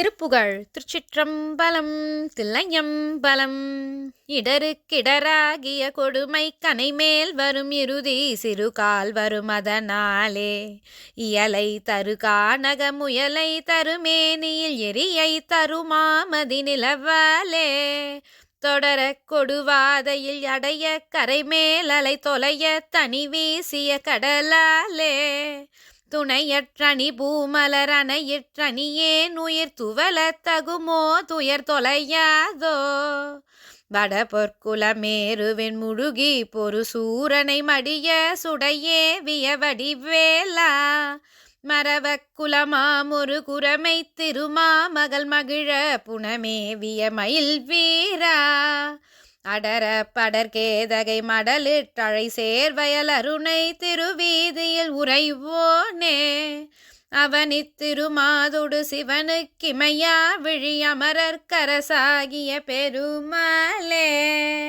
திருப்புகழ். திருச்சிற்றம்பலம் தில்லையம்பலம். இடருக்கிடராகிய கொடுமை கனைமேல் வரும் இறுதி சிறுகால் வரும் அதனாலே. இயலை தரு கானக முயலை தருமேனியில் எரியை தருமாமதி நிலவாலே. தொடர கொடுவாதையில் அடைய கரைமேல் அலை தொலைய தனி வீசிய கடலாலே. துணையற்றணி பூமலர் அணையிற்றணியேன் உயிர் துவல தகுமோ? துயர் தொலையாதோ? வட பொற்குலமேருவின் முழுகி பொறு சூரனை மடிய சுடையே வியவடிவேலா மரவக் குலமாமொரு குரமை திருமா மகள் மகிழ புனமேவிய மயில் வீரா. அடர படர்கேதகை மடலிட்டழை சேர்வயல் அருணை திருவீதியில் உறைவோனே. அவனித் திருமாதுடு சிவனுக்கிமையா விழி அமரர் கரசாகிய பெருமாளே.